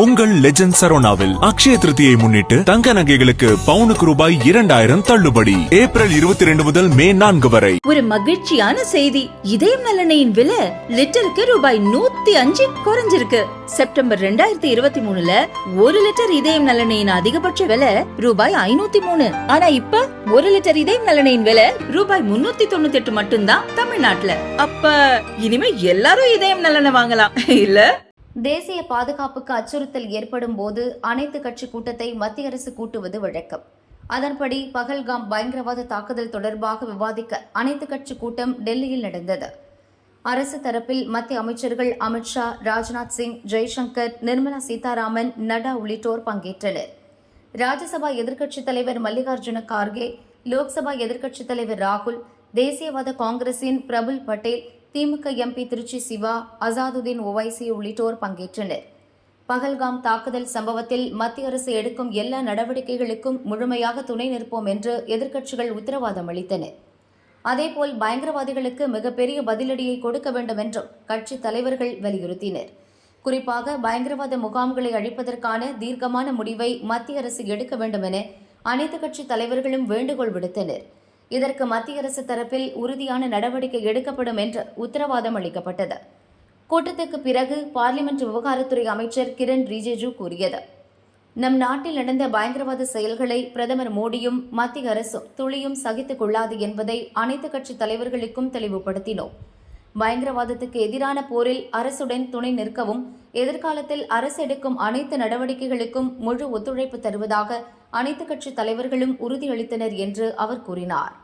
உங்கள் லெஜண்ட் சரோனாவில் அக்ஷய திருதியை முன்னிட்டு தங்க நகைகளுக்கு பவுனுக்கு ரூபாய் இரண்டாயிரம் தள்ளுபடி. ஏப்ரல் இருபத்தி ரெண்டு முதல் மே நான்கு வரை. ஒரு மகிழ்ச்சியான செய்தி. இதயம் நலனையின் விலை லிட்டருக்கு ரூபாய் நூத்தி அஞ்சு குறைஞ்சிருக்கு. செப்டம்பர் ரெண்டாயிரத்தி இருபத்தி மூணுல ஒரு லிட்டர் இதயம் நலனையின் அதிகபட்ச விலை ரூபாய் ஐநூத்தி மூணு. ஆனா இப்ப ஒரு லிட்டர் இதயம் நலனையின் விலை ரூபாய் முன்னூத்தி தொண்ணூத்தி எட்டு மட்டும்தான் தமிழ்நாட்டுல. அப்ப இனிமே எல்லாரும் இதயம் நலனை வாங்கலாம். இல்ல? தேசிய பாதுகாப்புக்கு அச்சுறுத்தல் ஏற்படும் போது அனைத்து கட்சி கூட்டத்தை மத்திய அரசு கூட்டுவது வழக்கம். அதன்படி பகல்காம் பயங்கரவாத தாக்குதல் தொடர்பாக விவாதிக்க அனைத்து கட்சி கூட்டம் டெல்லியில் நடந்தது. அரசு தரப்பில் மத்திய அமைச்சர்கள் அமித்ஷா ராஜ்நாத் சிங் ஜெய்சங்கர் நிர்மலா சீதாராமன் நட்டா உள்ளிட்டோர் பங்கேற்றனர். ராஜ்யசபா எதிர்க்கட்சித் தலைவர் மல்லிகார்ஜுன கார்கே லோக்சபா எதிர்க்கட்சித் தலைவர் ராகுல் தேசியவாத காங்கிரசின் பிரபுல் பட்டேல் திமுக எம்பி திருச்சி சிவா அசாதுதீன் ஒவைசி உள்ளிட்டோர் பங்கேற்றனர். பகல்காம் தாக்குதல் சம்பவத்தில் மத்திய அரசு எடுக்கும் எல்லா நடவடிக்கைகளுக்கும் முழுமையாக துணை நிற்போம் என்று எதிர்க்கட்சிகள் உத்தரவாதம் அளித்தன அதேபோல் பயங்கரவாதிகளுக்கு மிகப்பெரிய பதிலடியை கொடுக்க வேண்டும் என்றும் கட்சி தலைவர்கள் வலியுறுத்தினர். குறிப்பாக பயங்கரவாத முகாம்களை அழிப்பதற்கான தீர்க்கமான முடிவை மத்திய அரசு எடுக்க வேண்டும் என அனைத்து கட்சி தலைவர்களும் வேண்டுகோள் விடுத்தனர். இதற்கு மத்திய அரசு தரப்பில் உறுதியான நடவடிக்கை எடுக்கப்படும் என்று உத்தரவாதம் அளிக்கப்பட்டது. கூட்டத்துக்கு பிறகு பார்லிமெண்ட் விவகாரத்துறை அமைச்சர் கிரண் ரிஜிஜு கூறியது. நம் நாட்டில் நடந்த பயங்கரவாத செயல்களை பிரதமர் மோடியும் மத்திய அரசும் துளியும் சகித்துக் கொள்ளாது என்பதை அனைத்து கட்சி தலைவர்களுக்கும் தெளிவுபடுத்தினோம். பயங்கரவாதத்துக்கு எதிரான போரில் அரசுடன் துணை நிற்கவும் எதிர்காலத்தில் அரசு எடுக்கும் அனைத்து நடவடிக்கைகளுக்கும் முழு ஒத்துழைப்பு தருவதாக அனைத்து கட்சி தலைவர்களும் உறுதியளித்தனர் என்று அவர் கூறினார்.